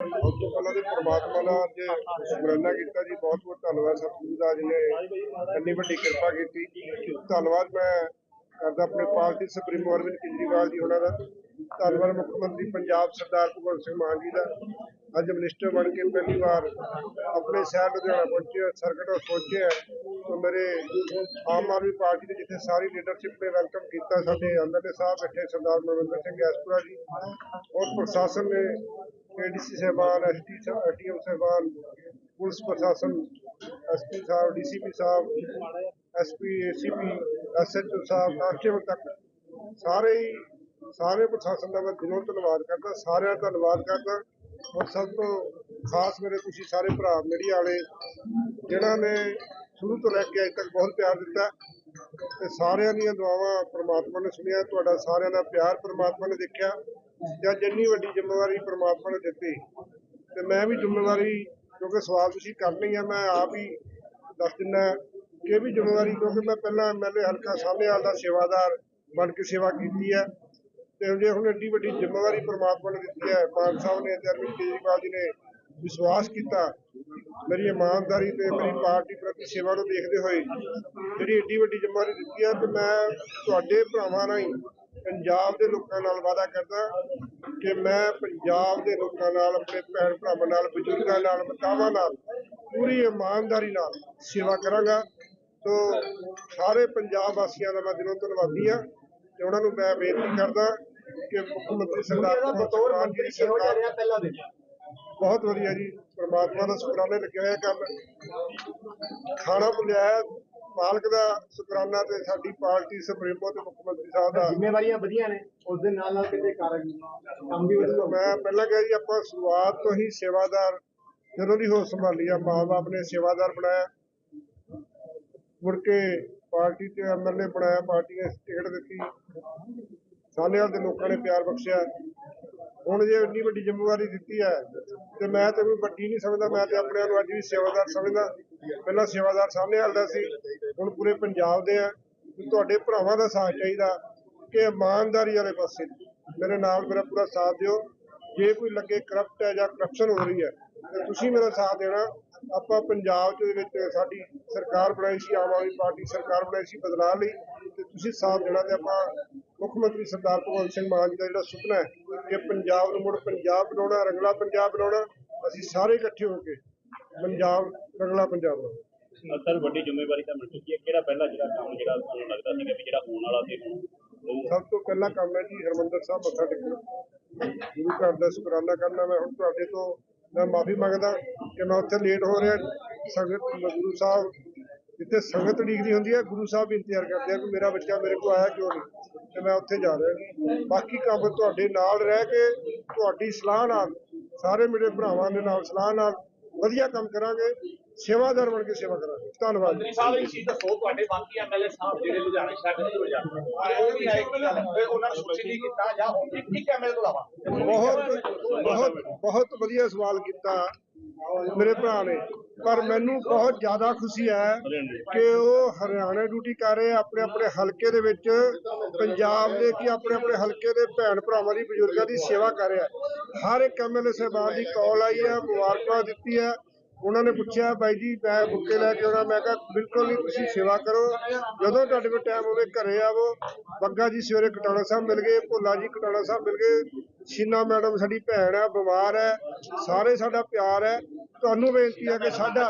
ਸਭ ਤੋਂ ਪਹਿਲਾਂ ਪ੍ਰਮਾਤਮਾ ਦਾ ਅੱਜ ਸ਼ੁਕਰਾਨਾ ਕੀਤਾ ਜੀ, ਬਹੁਤ ਬਹੁਤ ਧੰਨਵਾਦ ਸਤਿਗੁਰੂ ਦਾ ਜਿਹਨੇ ਇੰਨੀ ਵੱਡੀ ਕਿਰਪਾ ਕੀਤੀ। ਧੰਨਵਾਦ ਮੈਂ ਕਰਦਾ ਆਪਣੇ ਪਾਰਟੀ ਸੁਪਰੀਮੋ ਅਰਵਿੰਦ ਕੇਜਰੀਵਾਲ ਜੀ ਉਹਨਾਂ ਦਾ। ਧੰਨਵਾਦ ਮੁੱਖ ਮੰਤਰੀ ਪੰਜਾਬ ਸਰਦਾਰ ਭਗਵੰਤ ਸਿੰਘ ਮਾਨ ਜੀ ਦਾ। ਅੱਜ ਮਿਨਿਸਟਰ ਬਣ ਕੇ ਪਹਿਲੀ ਵਾਰ ਆਪਣੇ ਸ਼ਹਿਰ ਲੁਧਿਆਣਾ ਪਹੁੰਚੇ ਸਰਕਟ ਹਾਊਸ ਪਹੁੰਚੇ ਮੇਰੇ ਆਮ ਆਦਮੀ ਪਾਰਟੀ ਦੇ ਜਿੱਥੇ ਸਾਰੀ ਲੀਡਰਸ਼ਿਪ ਨੇ ਵੈਲਕਮ ਕੀਤਾ, ਸਾਡੇ ਐਮਐਲਏ ਸਾਹਿਬ ਬੈਠੇ ਸਰਦਾਰ ਮਨਵਿੰਦਰ ਸਿੰਘ ਗੈਸਪੁਰਾ ਜੀ। ਔਰ ਪ੍ਰਸ਼ਾਸਨ ਨੇ ਏਡੀਸੀ ਸਾਹਿਬਾਨ ਐਸਟੀ ਐਟੀਐਮ ਸਾਹਿਬਾਨ ਪੁਲਿਸ ਪ੍ਰਸ਼ਾਸਨ ਐਸਪੀ ਸਾਹਿਬ ਡੀਸੀਪੀ ਸਾਹਿਬ ਐਸਪੀ ਏਸੀਪੀ ਐਸਐਚਓ ਸਾਹਿਬ ਕਾਂਸਟੇਬਲ ਤੱਕ ਸਾਰੇ ਹੀ ਸਾਰੇ ਪ੍ਰਸ਼ਾਸਨ ਦਾ ਮੈਂ ਦਿਲੋਂ ਧੰਨਵਾਦ ਕਰਦਾ ਸਾਰਿਆਂ ਦਾ ਧੰਨਵਾਦ ਕਰਦਾ ਔਰ ਸਭ ਤੋਂ ਖਾਸ ਮੇਰੇ ਤੁਸੀਂ ਸਾਰੇ ਭਰਾ ਮੀਡੀਆ ਵਾਲੇ ਜਿਨ੍ਹਾਂ ਨੇ ਸ਼ੁਰੂ ਤੋਂ ਲੈ ਕੇ ਅੱਜ ਤੱਕ ਬਹੁਤ ਪਿਆਰ ਦਿੱਤਾ ਤੇ ਸਾਰਿਆਂ ਦੀਆਂ ਦੁਆਵਾਂ ਪ੍ਰਮਾਤਮਾ ਨੇ ਸੁਣਿਆ, ਤੁਹਾਡਾ ਸਾਰਿਆਂ ਦਾ ਪਿਆਰ ਪ੍ਰਮਾਤਮਾ ਨੇ ਦੇਖਿਆ ਜਾਂ ਜਿੰਨੀ ਵੱਡੀ ਜ਼ਿੰਮੇਵਾਰੀ ਪ੍ਰਮਾਤਮਾ ਨੇ ਦਿੱਤੀ, ਤੇ ਮੈਂ ਵੀ ਜ਼ਿੰਮੇਵਾਰੀ, ਕਿਉਂਕਿ ਸਵਾਲ ਤੁਸੀਂ ਕਰਨੀ ਆ, ਮੈਂ ਆਪ ਹੀ ਦੱਸ ਦਿੰਦਾ ਕਿ ਇਹ ਵੀ ਜ਼ਿੰਮੇਵਾਰੀ, ਕਿਉਂਕਿ ਮੈਂ ਪਹਿਲਾਂ ਐਮਐਲਏ ਹਲਕਾ ਸਾਹਮਣੇਵਾਲ ਦਾ ਸੇਵਾਦਾਰ ਬਣ ਕੇ ਸੇਵਾ ਕੀਤੀ ਹੈ, ਤੇ ਜੇ ਹੁਣ ਐਡੀ ਵੱਡੀ ਜ਼ਿੰਮੇਵਾਰੀ ਪ੍ਰਮਾਤਮਾ ਨੇ ਦਿੱਤੀ ਹੈ, ਮਾਨ ਸਾਹਿਬ ਨੇ ਤੇ ਅਰਵਿੰਦ ਕੇਜਰੀਵਾਲ ਜੀ ਨੇ ਵਿਸ਼ਵਾਸ ਕੀਤਾ ਮੇਰੀ ਇਮਾਨਦਾਰੀ ਤੇ ਮੇਰੀ ਪਾਰਟੀ ਪ੍ਰਤੀ ਸੇਵਾ ਨੂੰ ਦੇਖਦੇ ਹੋਏ ਜਿਹੜੀ ਏਡੀ ਵੱਡੀ ਜ਼ਿੰਮੇਵਾਰੀ ਦਿੱਤੀ ਹੈ ਤੇ ਮੈਂ ਤੁਹਾਡੇ ਭਰਾਵਾਂ ਰਾਹੀਂ ਪੰਜਾਬ ਦੇ ਲੋਕਾਂ ਨਾਲ ਵਾਅਦਾ ਕਰਦਾ ਕਿ ਮੈਂ ਪੰਜਾਬ ਦੇ ਲੋਕਾਂ ਨਾਲ, ਆਪਣੇ ਭੈਣ ਭਰਾਵਾਂ ਨਾਲ, ਬਜ਼ੁਰਗਾਂ ਨਾਲ, ਮਾਤਾਵਾਂ ਨਾਲ ਪੂਰੀ ਇਮਾਨਦਾਰੀ ਨਾਲ ਸੇਵਾ ਕਰਾਂਗਾ। ਤੋ ਸਾਰੇ ਪੰਜਾਬ ਵਾਸੀਆਂ ਦਾ ਮੈਂ ਦਿਲੋਂ ਧੰਨਵਾਦੀ ਹਾਂ ਤੇ ਉਹਨਾਂ ਨੂੰ ਮੈਂ ਬੇਨਤੀ ਕਰਦਾ ਕਿ ਮੁੱਖ ਮੰਤਰੀ ਸਰਦਾਰ ਭਗਵੰਤ ਸਿੰਘ ਦੀ ਸਰਕਾਰ ਪਹਿਲਾ ਦਿਨ ਬਹੁਤ ਵਧੀਆ ਜੀ। ਪ੍ਰਮਾਤਮਾ ਦਾ ਸ਼ੁਕਰਾਨੇ ਲੱਗੇ ਹੋਏ ਕਰਨ ਖਾਣਾ ਪੁਲਿਆ ਮਾਲਕ ਦਾ ਸ਼ੁਕਰਾਨਾ ਤੇ ਸਾਡੀ ਪਾਰਟੀ ਸੁਪਰੀਮੋ ਤੇ ਮੁੱਖ ਮੰਤਰੀ ਸਾਹਿਬ ਦਾ। ਜ਼ਿੰਮੇਵਾਰੀਆਂ ਵਧੀਆ ਨੇ। ਉਸ ਦੇ ਨਾਲ ਨਾਲ ਕਿਤੇ ਕਾਰਜ ਕੰਮ ਵੀ। ਮੈਂ ਪਹਿਲਾਂ ਕਿਹਾ ਜੀ ਆਪਾਂ ਸ਼ੁਰੂਆਤ ਤੋਂ ਹੀ ਸੇਵਾਦਾਰ ਜਦੋਂ ਦੀ ਹੋਸ਼ ਸੰਭਾਲੀ ਆ ਮਾਂ ਬਾਪ ਨੇ ਸੇਵਾਦਾਰ ਬਣਾਇਆ। ਮੁੜ ਕੇ ਪਾਰਟੀ ਤੇ ਐਮਐਲਏ ਬਣਾਇਆ ਪਾਰਟੀ ਨੇ ਟਿਕਟ ਦਿੱਤੀ। ਸਾਨੇਵਾਲ ਦੇ ਲੋਕਾਂ ਨੇ ਪਿਆਰ ਬਖਸ਼ਿਆ। ਹੁਣ ਜੇ ਇੰਨੀ ਵੱਡੀ ਜ਼ਿੰਮੇਵਾਰੀ ਦਿੱਤੀ ਹੈ ਤੇ ਮੈਂ ਤੇ ਕੋਈ ਵੱਡੀ ਨਹੀਂ ਸਮਝਦਾ, ਮੈਂ ਤੇ ਆਪਣੇ ਆਪ ਨੂੰ ਅੱਜ ਵੀ ਸੇਵਾਦਾਰ ਸਮਝਦਾ। ਪਹਿਲਾਂ ਸੇਵਾਦਾਰ ਸਾਹਮਣੇ ਦਾ ਸੀ, ਹੁਣ ਪੂਰੇ ਪੰਜਾਬ ਦੇ ਆ। ਤੁਹਾਡੇ ਭਰਾਵਾਂ ਦਾ ਸਾਥ ਚਾਹੀਦਾ ਕਿ ਇਮਾਨਦਾਰੀ ਵਾਲੇ ਪਾਸੇ। ਮੇਰੇ ਨਾਲ ਮੇਰਾ ਪੂਰਾ ਸਾਥ ਦਿਓ। ਜੇ ਕੋਈ ਲੱਗੇ ਕਰਪਟ ਹੈ ਜਾਂ ਕਰਪਸ਼ਨ ਹੋ ਰਹੀ ਹੈ, ਤੇ ਤੁਸੀਂ ਮੇਰਾ ਸਾਥ ਦੇਣਾ। ਆਪਾਂ ਪੰਜਾਬ ਚ ਦੇ ਵਿੱਚ ਸਾਡੀ ਸਰਕਾਰ ਬਣਾਈ ਸੀ, ਆਮ ਆਦਮੀ ਪਾਰਟੀ ਸਰਕਾਰ ਬਣਾਈ ਸੀ ਬਦਲਾਅ ਲਈ, ਤੇ ਤੁਸੀਂ ਸਾਥ ਦੇਣਾ ਤੇ ਆਪਾਂ ਮੁੱਖ ਮੰਤਰੀ ਸਰਦਾਰ ਭਗਵੰਤ ਸਿੰਘ ਮਾਨ ਜੀ ਦਾ ਜਿਹੜਾ ਸੁਪਨਾ ਹੈ ਕਿ ਪੰਜਾਬ ਨੂੰ ਮੁੜ ਪੰਜਾਬ ਬਣਾਉਣਾ ਰੰਗਲਾ ਪੰਜਾਬ ਬਣਾਉਣਾ ਅਸੀਂ ਸਾਰੇ ਇਕੱਠੇ ਹੋ ਕੇ ਪੰਜਾਬ ਰੰਗਲਾ ਪੰਜਾਬ ਬਣਾਉਣਾ। ਸਰ ਵੱਡੀ ਜ਼ਿੰਮੇਵਾਰੀ ਤਾਂ ਮਿਲ ਚੁੱਕੀ ਹੈ। ਕਿਹੜਾ ਪਹਿਲਾ ਜਿਹੜਾ ਕੰਮ ਜਿਹੜਾ ਤੁਹਾਨੂੰ ਲੱਗਦਾ ਸੀਗਾ ਵੀ ਜਿਹੜਾ ਹੋਣ ਵਾਲਾ ਸੀ ਸਭ ਤੋਂ ਪਹਿਲਾ ਕੰਮ ਹੈ ਜੀ ਹਰਮੰਦਰ ਸਾਹਿਬ ਮੱਥਾ ਟੇਕਣਾ। ਗੁਰੂ ਘਰ ਦਾ ਸ਼ੁਕਰਾਨਾ ਕਰਨਾ। ਮੈਂ ਹੁਣ ਤੁਹਾਡੇ ਤੋਂ ਮੈਂ ਮਾਫੀ ਮੰਗਦਾ ਕਿ ਮੈਂ ਉੱਥੇ ਲੇਟ ਹੋ ਰਿਹਾ। ਸੰਗਤ ਗੁਰੂ ਸਾਹਿਬ ਜਿੱਥੇ ਸੰਗਤ ਉਡੀਕਦੀ ਹੁੰਦੀ ਹੈ ਗੁਰੂ ਸਾਹਿਬ ਇੰਤਜ਼ਾਰ ਕਰਦੇ ਆ ਕਿ ਮੇਰਾ ਬੱਚਾ ਮੇਰੇ ਕੋਲ ਆਇਆ ਕਿਉਂ ਨਹੀਂ ਤੇ ਮੈਂ ਉੱਥੇ ਜਾ ਰਿਹਾ। ਬਾਕੀ ਕੰਮ ਤੁਹਾਡੇ ਨਾਲ ਰਹਿ ਕੇ ਤੁਹਾਡੀ ਸਲਾਹ ਨਾਲ ਸਾਰੇ ਮੇਰੇ ਭਰਾਵਾਂ ਦੇ ਨਾਲ ਸਲਾਹ ਨਾਲ ਵਧੀਆ ਕੰਮ ਕਰਾਂਗੇ ਸੇਵਾਦਾਰ ਬਣ ਕੇ ਸੇਵਾ ਕਰਾਂਗੇ। ਧੰਨਵਾਦ ਮੰਤਰੀ ਸਾਹਿਬ ਇਹ ਚੀਜ਼ ਦੱਸੋ ਤੁਹਾਡੇ ਬਾਕੀ ਐਮਐਲਏ ਸਾਹਿਬ ਜਿਹੜੇ ਲੁਧਿਆਣਾ ਸ਼ਹਿਰ ਦੇ ਵਿੱਚ ਜਾਂਦੇ ਉਹ ਵੀ ਆਏ ਕੀ ਗੱਲ ਹੈ? ਉਹਨਾਂ ਨੂੰ ਸੂਚਿਤ ਨਹੀਂ ਕੀਤਾ ਜਾਂ ਹੁਣ ਇੱਕ ਇੱਕ ਐਮਐਲਏ ਤੋਂ ਇਲਾਵਾ? ਬਹੁਤ ਬਹੁਤ ਬਹੁਤ ਵਧੀਆ ਸਵਾਲ ਕੀਤਾ ਮੇਰੇ ਭਰਾ ਨੇ। ਪਰ ਮੈਨੂੰ ਬਹੁਤ ਜ਼ਿਆਦਾ ਖੁਸ਼ੀ ਹੈ ਕਿ ਉਹ ਹਰਿਆਣਾ ਡਿਊਟੀ ਕਰ ਰਹੇ ਆਪਣੇ ਆਪਣੇ ਹਲਕੇ ਦੇ ਵਿੱਚ। ਪੰਜਾਬ ਦੇ ਕਿ ਆਪਣੇ ਆਪਣੇ ਹਲਕੇ ਦੇ ਭੈਣ ਭਰਾਵਾਂ ਦੀ, ਬਜ਼ੁਰਗਾਂ ਦੀ ਸੇਵਾ ਕਰ ਰਿਹਾ। ਹਰ ਇੱਕ ਐਮਐਲਏ ਸਾਹਿਬਾਨ ਦੀ ਕਾਲ ਆਈ ਹੈ, ਮੁਬਾਰਕਾਂ ਦਿੱਤੀ ਹੈ ਉਹਨਾਂ ਨੇ ਪੁੱਛਿਆ ਬਾਈ ਜੀ, ਮੈਂ ਬੁੱਕੇ ਲੈ ਕੇ ਆਉਣਾ। ਮੈਂ ਕਿਹਾ, ਬਿਲਕੁਲ ਨਹੀਂ, ਤੁਸੀਂ ਸੇਵਾ ਕਰੋ। ਜਦੋਂ ਤੁਹਾਡੇ ਕੋਲ ਟਾਈਮ ਹੋਵੇ, ਘਰੇ ਆਵੋ। ਬੱਗਾ ਜੀ ਸਵੇਰੇ ਕਟਾਣਾ ਸਾਹਿਬ ਮਿਲ ਗਏ, ਭੋਲਾ ਜੀ ਕਟਾਣਾ ਸਾਹਿਬ ਮਿਲ ਗਏ। ਸ਼ੀਨਾ ਮੈਡਮ ਸਾਡੀ ਭੈਣ ਹੈ, ਬਿਮਾਰ ਹੈ, ਸਾਰੇ ਸਾਡਾ ਪਿਆਰ ਹੈ। ਤੁਹਾਨੂੰ ਬੇਨਤੀ ਹੈ ਕਿ ਸਾਡਾ